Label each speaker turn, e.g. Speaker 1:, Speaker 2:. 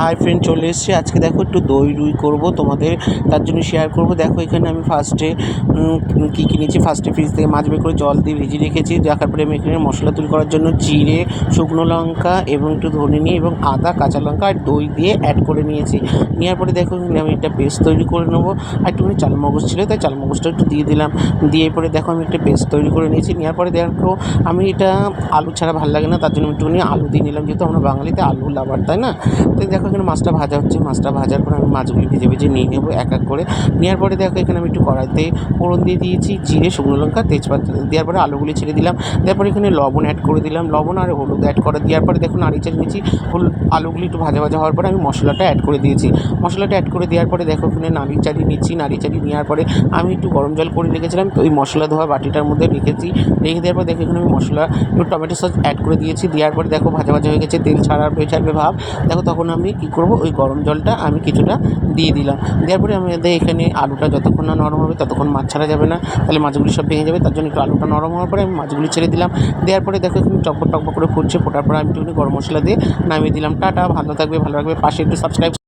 Speaker 1: Hi friend চলে এসেছি। আজকে দেখো একটু দই রুই করব তোমাদের, তার জন্য শেয়ার করব। দেখো এখানে আমি ফার্স্টে কী কী নিয়েছি? ফার্স্টে ফ্রিজ থেকে মাছ বের করে জল দিয়ে ভিজিয়ে রেখেছি। দেখার পরে আমি এখানে মশলা তৈরি করার জন্য জিরে, শুকনো লঙ্কা এবং একটু ধনে নিয়ে এবং আদা, কাঁচা লঙ্কা আর দই দিয়ে অ্যাড করে নিয়েছি। নেওয়ার পরে দেখো আমি একটা পেস্ট তৈরি করে নেব। আর একটুখানি চালমগজ ছিল, তাই চালমগজটা একটু দিয়ে দিলাম। দিয়ে পরে দেখো আমি একটা পেস্ট তৈরি করে নিয়েছি। নেওয়ার পরে দেখো আমি এটা আলু ছাড়া ভালো লাগে না, তার জন্য একটুখানি আলু দিয়ে নিলাম। যেহেতু আমরা বাঙালিতে আলু লাভার তাই না? তাই দেখো এখানে মাছটা ভাজা হচ্ছে। মাছটা ভাজার পর আমি মাছগুলি ভেজে ভেজে নিয়ে নেব এক এক করে। নেওয়ার পরে দেখো এখানে আমি একটু কড়াইতে ফোড়ন দিয়ে দিয়েছি, জিরে, শুকনো লঙ্কা, তেজপাতা দেওয়ার পরে আলুগুলি ছেড়ে দিলাম। তারপরে এখানে লবণ অ্যাড করে দিলাম। লবণ আর হলুদ অ্যাড করে দেওয়ার পরে দেখো নাড়ি চাড়ি নিয়েছি। হলুদ আলুগুলি একটু ভাজা ভাজা হওয়ার পরে আমি মশলাটা অ্যাড করে দিয়েছি। মশলাটা অ্যাড করে দেওয়ার পরে দেখো এখানে নাড়ি চাড়ি নিচ্ছি। নাড়ি চাড়ি নেওয়ার পরে আমি একটু গরম জল করে রেখেছিলাম। তো ওই মশলা ধোয়া বাটিটার মধ্যে রেখেছি। রেখে দেওয়ার পর দেখো এখানে আমি মশলা একটু টমেটো সস অ্যাড করে দিয়েছি। দেওয়ার পরে দেখো ভাজা ভাজা হয়ে গেছে। তেল ছাড়ার হয়ে ছাড়বে ভাব। দেখো তখন আমি কী করব? ওই গরম জলটা আমি কিছুটা দিয়ে দিলাম। দেওয়ার পরে আমাদের এখানে আলুটা যতক্ষণ না নরম হবে ততক্ষণ মাছ ছাড়া যাবে না। তাহলে মাছগুলি সব ভেঙে যাবে। তার জন্য একটু আলুটা নরম হওয়ার পরে আমি মাছগুলি ছেড়ে দিলাম। দেওয়ার পরে দেখো একটু টকবক টকবক করে ফুটছে। ফোটার পরে আমি একটুখানি গরম মশলা দিয়ে নামিয়ে দিলাম। টাটা, ভালো থাকবে, ভালো রাখবে পাশে একটু সাবস্ক্রাইব